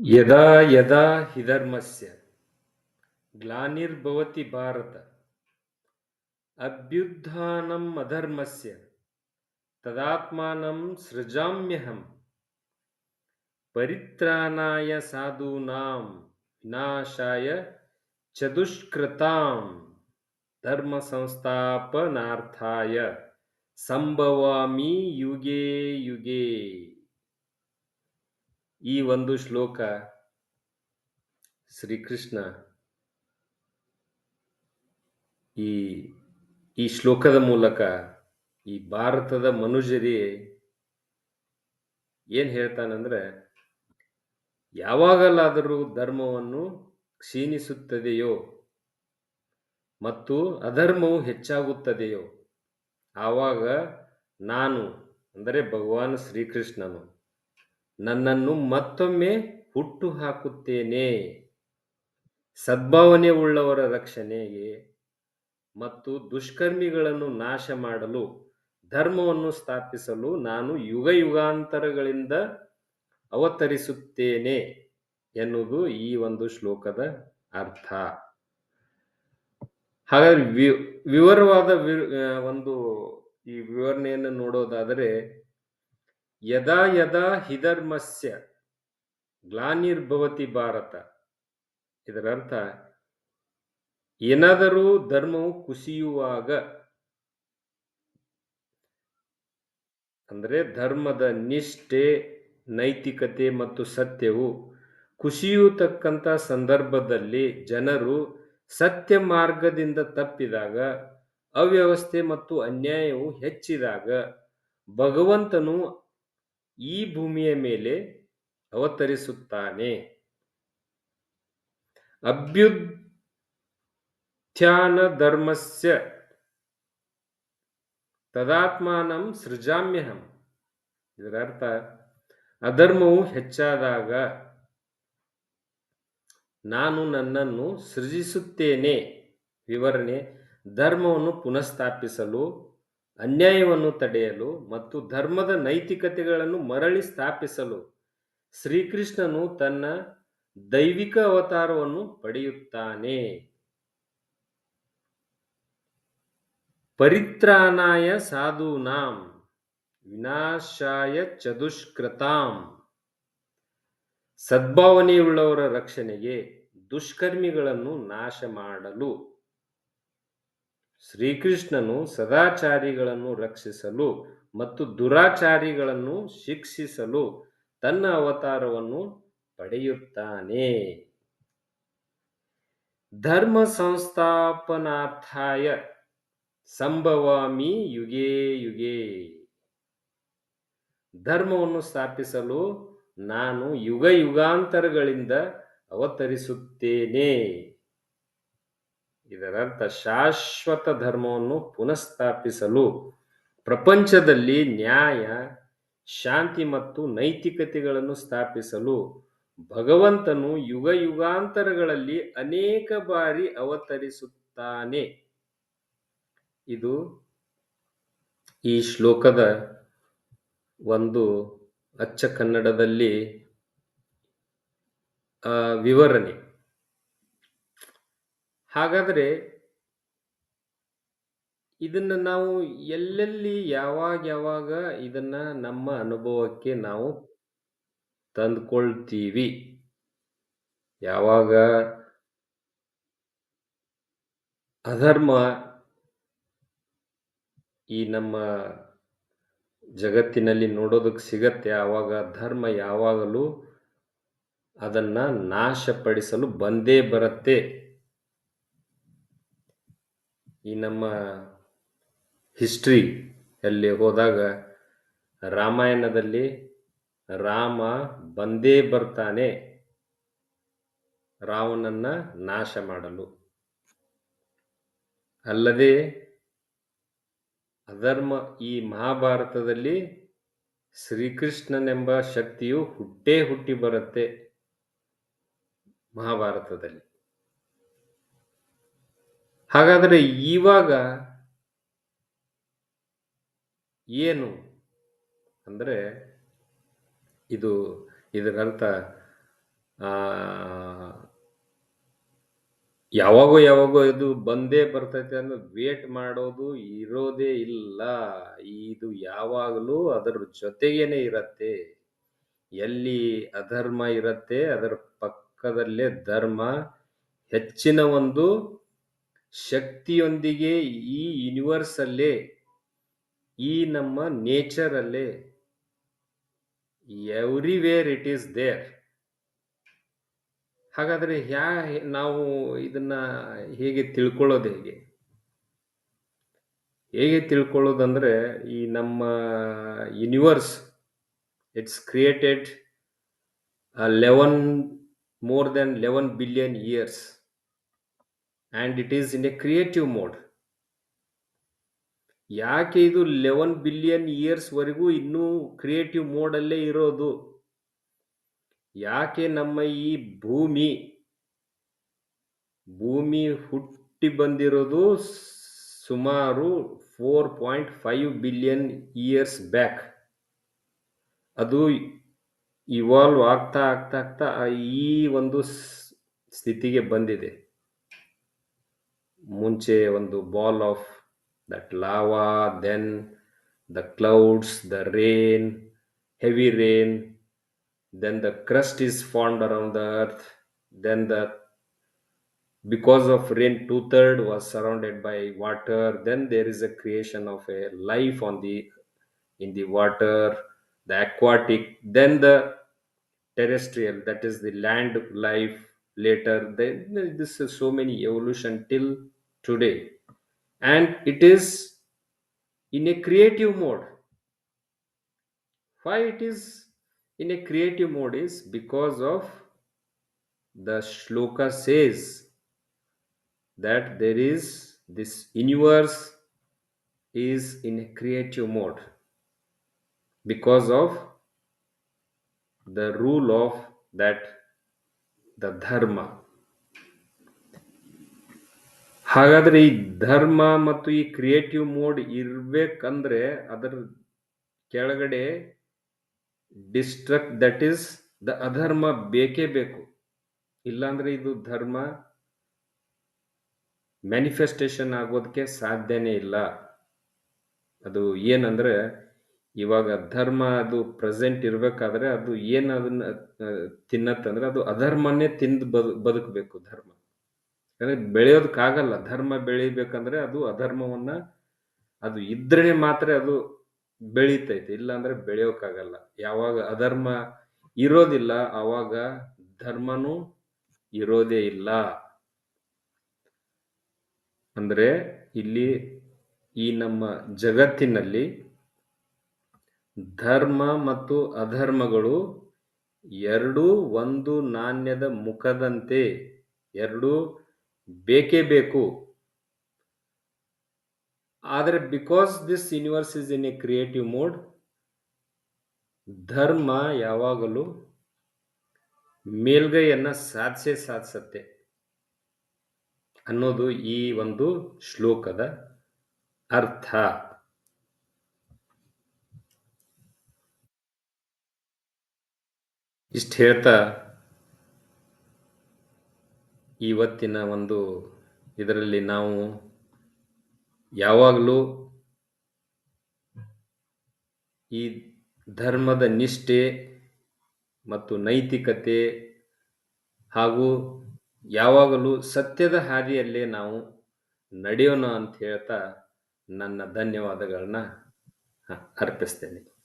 यदा यदा हि धर्मस्य ग्लानिर्भवति भारत अभ्युत्थानम् अधर्मस्य तदात्मानं सृजाम्यहम् परित्राणाय साधूनां विनाशाय चतुष्कृतां धर्मसंस्थापनार्थाय सम्भवामि युगे युगे। ಈ ಒಂದು ಶ್ಲೋಕ ಶ್ರೀಕೃಷ್ಣ ಈ ಈ ಶ್ಲೋಕದ ಮೂಲಕ ಈ ಭಾರತದ ಮನುಜರಿ ಏನು ಹೇಳ್ತಾನಂದ್ರೆ, ಯಾವಾಗಲಾದರೂ ಧರ್ಮವನ್ನು ಕ್ಷೀಣಿಸುತ್ತದೆಯೋ ಮತ್ತು ಅಧರ್ಮವು ಹೆಚ್ಚಾಗುತ್ತದೆಯೋ, ಆವಾಗ ನಾನು, ಅಂದರೆ ಭಗವಾನ್ ಶ್ರೀಕೃಷ್ಣನು ನನ್ನನ್ನು ಮತ್ತೊಮ್ಮೆ ಹುಟ್ಟು ಹಾಕುತ್ತೇನೆ ಸದ್ಭಾವನೆ ಉಳ್ಳವರ ರಕ್ಷಣೆಗೆ ಮತ್ತು ದುಷ್ಕರ್ಮಿಗಳನ್ನು ನಾಶ ಮಾಡಲು ಧರ್ಮವನ್ನು ಸ್ಥಾಪಿಸಲು ನಾನು ಯುಗ ಯುಗಾಂತರಗಳಿಂದ ಅವತರಿಸುತ್ತೇನೆ ಎನ್ನುವುದು ಈ ಒಂದು ಶ್ಲೋಕದ ಅರ್ಥ. ವಿ, ವಿವರವಾದ ಒಂದು ಈ ವಿವರಣೆಯನ್ನು ನೋಡೋದಾದರೆ ಯದಾ ಯದಾ ಹಿಧರ್ಮಸ್ಯ ಗ್ಲಾನಿರ್ಭವತಿ ಭಾರತ. ಇದರ ಅರ್ಥ ಏನಾದರೂ ಧರ್ಮವು ಕುಸಿಯುವಾಗ, ಅಂದರೆ ಧರ್ಮದ ನಿಷ್ಠೆ, ನೈತಿಕತೆ ಮತ್ತು ಸತ್ಯವು ಕುಸಿಯತಕ್ಕಂಥ ಸಂದರ್ಭದಲ್ಲಿ ಜನರು ಸತ್ಯ ಮಾರ್ಗದಿಂದ ತಪ್ಪಿದಾಗ, ಅವ್ಯವಸ್ಥೆ ಮತ್ತು ಅನ್ಯಾಯವು ಹೆಚ್ಚಿದಾಗ ಭಗವಂತನು ಈ ಭೂಮಿಯ ಮೇಲೆ ಅವತರಿಸುತ್ತಾನೆ. ಅಭ್ಯುತ್ಥಾನ ಧರ್ಮಸ್ಯ ತದಾತ್ಮಾನಂ ಸೃಜಾಮ್ಯಹಂ. ಇದರ ಅರ್ಥ ಅಧರ್ಮವು ಹೆಚ್ಚಾದಾಗ ನಾನು ನನ್ನನ್ನು ಸೃಜಿಸುತ್ತೇನೆ. ವಿವರಣೆ, ಧರ್ಮವನ್ನು ಪುನಃಸ್ಥಾಪಿಸಲು ಅನ್ಯಾಯವನ್ನು ತಡೆಯಲು ಮತ್ತು ಧರ್ಮದ ನೈತಿಕತೆಗಳನ್ನು ಮರಳಿ ಸ್ಥಾಪಿಸಲು ಶ್ರೀಕೃಷ್ಣನು ತನ್ನ ದೈವಿಕ ಅವತಾರವನ್ನು ಪಡೆಯುತ್ತಾನೆ. ಪರಿತ್ರಾಣಾಯ ಸಾಧೂನಾಂ ವಿನಾಶಾಯ ಚದುಷ್ಕೃತಾಂ. ಸದ್ಭಾವನೆಯುಳ್ಳವರ ರಕ್ಷಣೆಗೆ ದುಷ್ಕರ್ಮಿಗಳನ್ನು ನಾಶ ಮಾಡಲು ಶ್ರೀಕೃಷ್ಣನು ಸದಾಚಾರಿಗಳನ್ನು ರಕ್ಷಿಸಲು ಮತ್ತು ದುರಾಚಾರಿಗಳನ್ನು ಶಿಕ್ಷಿಸಲು ತನ್ನ ಅವತಾರವನ್ನು ಪಡೆಯುತ್ತಾನೆ. ಧರ್ಮ ಸಂಸ್ಥಾಪನಾರ್ಥಾಯ ಸಂಭವಾಮಿ ಯುಗೇ ಯುಗೇ. ಧರ್ಮವನ್ನು ಸ್ಥಾಪಿಸಲು ನಾನು ಯುಗ ಯುಗಾಂತರಗಳಿಂದ ಅವತರಿಸುತ್ತೇನೆ. ಇದರರ್ಥ ಶಾಶ್ವತ ಧರ್ಮವನ್ನು ಪುನಃಸ್ಥಾಪಿಸಲು ಪ್ರಪಂಚದಲ್ಲಿ ನ್ಯಾಯ, ಶಾಂತಿ ಮತ್ತು ನೈತಿಕತೆಗಳನ್ನು ಸ್ಥಾಪಿಸಲು ಭಗವಂತನು ಯುಗ ಯುಗಾಂತರಗಳಲ್ಲಿ ಅನೇಕ ಬಾರಿ ಅವತರಿಸುತ್ತಾನೆ. ಇದು ಈ ಶ್ಲೋಕದ ಒಂದು ಅಚ್ಚ ಕನ್ನಡದಲ್ಲಿ ವಿವರಣೆ. ಹಾಗಾದರೆ ಇದನ್ನ ನಾವು ಎಲ್ಲೆಲ್ಲಿ ಯಾವಾಗ ಯಾವಾಗ ಇದನ್ನ ನಮ್ಮ ಅನುಭವಕ್ಕೆ ನಾವು ತಂದ್ಕೊಳ್ತೀವಿ? ಯಾವಾಗ ಅಧರ್ಮ ಈ ನಮ್ಮ ಜಗತ್ತಿನಲ್ಲಿ ನೋಡೋದಕ್ಕೆ ಸಿಗತ್ತೆ, ಆವಾಗ ಧರ್ಮ ಯಾವಾಗಲೂ ಅದನ್ನ ನಾಶಪಡಿಸಲು ಬಂದೇ ಬರುತ್ತೆ. ಈ ನಮ್ಮ ಹಿಸ್ಟ್ರಿ ಅಲ್ಲಿ ಹೋದಾಗ ರಾಮಾಯಣದಲ್ಲಿ ರಾಮ ಬಂದೇ ಬರ್ತಾನೆ ರಾವಣನ್ನ ನಾಶ ಮಾಡಲು. ಅಲ್ಲದೆ ಅಧರ್ಮ ಈ ಮಹಾಭಾರತದಲ್ಲಿ ಶ್ರೀಕೃಷ್ಣನೆಂಬ ಶಕ್ತಿಯು ಹುಟ್ಟೇ ಹುಟ್ಟಿ ಬರುತ್ತೆ ಮಹಾಭಾರತದಲ್ಲಿ. ಹಾಗಾದರೆ ಇವಾಗ ಏನು ಅಂದರೆ ಇದು ಇದರರ್ಥ ಯಾವಾಗೋ ಯಾವಾಗೋ ಇದು ಬಂದೇ ಬರ್ತೈತೆ ಅಂದ್ರೆ ವೇಟ್ ಮಾಡೋದು ಇರೋದೇ ಇಲ್ಲ. ಇದು ಯಾವಾಗಲೂ ಅದರ ಜೊತೆಗೇನೆ ಇರತ್ತೆ. ಎಲ್ಲಿ ಅಧರ್ಮ ಇರತ್ತೆ, ಅದರ ಪಕ್ಕದಲ್ಲೇ ಧರ್ಮ ಹೆಚ್ಚಿನ ಒಂದು ಶಕ್ತಿಯೊಂದಿಗೆ ಈ ಯೂನಿವರ್ಸ್ ಅಲ್ಲೇ, ಈ ನಮ್ಮ ನೇಚರ್ ಅಲ್ಲೇ ಎವ್ರಿವೇರ್ ಇಟ್ ಈಸ್ ದೇರ್. ಹಾಗಾದ್ರೆ ಯಾ ನಾವು ಇದನ್ನ ಹೇಗೆ ತಿಳ್ಕೊಳ್ಳೋದು ಹೇಗೆ? ಹೇಗೆ ತಿಳ್ಕೊಳ್ಳೋದಂದ್ರೆ ಈ ನಮ್ಮ universe it's created eleven 11 more than eleven billion years and it is in a creative mode. ಯಾಕೆ ಇದು 11 ಬಿಲಿಯನ್ ಇಯರ್ಸ್ವರೆಗೂ ಇನ್ನೂ ಕ್ರಿಯೇಟಿವ್ ಮೋಡಲ್ಲೇ ಇರೋದು? ಯಾಕೆ ನಮ್ಮ ಈ ಭೂಮಿ ಭೂಮಿ ಹುಟ್ಟಿ ಬಂದಿರೋದು ಸುಮಾರು 4.5 ಬಿಲಿಯನ್ ಇಯರ್ಸ್ ಬ್ಯಾಕ್. ಅದು ಇವಾಲ್ವ್ ಆಗ್ತಾ ಆಗ್ತಾ ಆಗ್ತಾ ಈ ಒಂದು ಸ್ಥಿತಿಗೆ ಬಂದಿದೆ. ಮುಂಚೆ ಒಂದು ball of that lava, then the clouds, the rain, heavy rain, then the crust is formed around the earth, then the because of rain two-third was surrounded by water, then there is a creation of a life on the in the water, the aquatic, then the terrestrial, that is the land life later. Then this is so many evolution till today. And it is in a creative mode. Why it is in a creative mode is because of the shloka says that there is this universe is in a creative mode because of the rule of that the dharma ಹಾಗಾದ್ರೆ ಈ ಧರ್ಮ ಮತ್ತು ಈ creative mode ಇರ್ಬೇಕಂದ್ರೆ ಅದರ ಕೆಳಗಡೆ destruct that is the ಅಧರ್ಮ ಬೇಕೇ ಬೇಕು. ಇಲ್ಲಾಂದ್ರೆ ಇದು ಧರ್ಮ ಮ್ಯಾನಿಫೆಸ್ಟೇಷನ್ ಆಗೋದಕ್ಕೆ ಸಾಧ್ಯನೇ ಇಲ್ಲ. ಅದು ಏನಂದ್ರೆ ಇವಾಗ ಧರ್ಮ ಅದು ಪ್ರೆಸೆಂಟ್ ಇರಬೇಕಾದ್ರೆ ಅದು ಏನು ಅದನ್ನ ತಿನ್ನತ್ತಂದ್ರೆ ಅದು ಅಧರ್ಮನೇ ತಿಂದು ಬದು, ಬದುಕಬೇಕು ಧರ್ಮ. ಯಾಕಂದ್ರೆ ಬೆಳೆಯೋದಕ್ಕಾಗಲ್ಲ ಧರ್ಮ ಬೆಳಿಬೇಕಂದ್ರೆ ಅದು ಅಧರ್ಮವನ್ನ, ಅದು ಇದ್ರೆ ಮಾತ್ರ ಅದು ಬೆಳೀತೈತೆ. ಇಲ್ಲಾಂದ್ರೆ ಬೆಳೆಯೋಕ್ಕಾಗಲ್ಲ ಯಾವಾಗ ಅಧರ್ಮ ಇರೋದಿಲ್ಲ, ಆವಾಗ ಧರ್ಮನೂ ಇರೋದೇ ಇಲ್ಲ. ಅಂದ್ರೆ ಇಲ್ಲಿ ಈ ನಮ್ಮ ಜಗತ್ತಿನಲ್ಲಿ ಧರ್ಮ ಮತ್ತು ಅಧರ್ಮಗಳು ಎರಡೂ ಒಂದು ನಾಣ್ಯದ ಮುಖದಂತೆ, ಎರಡೂ ಬೇಕೇ ಬೇಕು. ಆದರೆ because this universe is in a creative mood ಧರ್ಮ ಯಾವಾಗಲೂ ಮೇಲ್ಗೈಯನ್ನು ಸಾಧಿಸೇ ಸಾಧಿಸತ್ತೆ ಅನ್ನೋದು ಈ ಒಂದು ಶ್ಲೋಕದ ಅರ್ಥ. ಇಷ್ಟು ಹೇಳ್ತಾ ಇವತ್ತಿನ ಒಂದು ಇದರಲ್ಲಿ ನಾವು ಯಾವಾಗಲೂ ಈ ಧರ್ಮದ ನಿಷ್ಠೆ ಮತ್ತು ನೈತಿಕತೆ ಹಾಗೂ ಯಾವಾಗಲೂ ಸತ್ಯದ ಹಾದಿಯಲ್ಲೇ ನಾವು ನಡೆಯೋಣ ಅಂತ ಹೇಳ್ತಾ ನನ್ನ ಧನ್ಯವಾದಗಳನ್ನ ಅರ್ಪಿಸ್ತೇನೆ.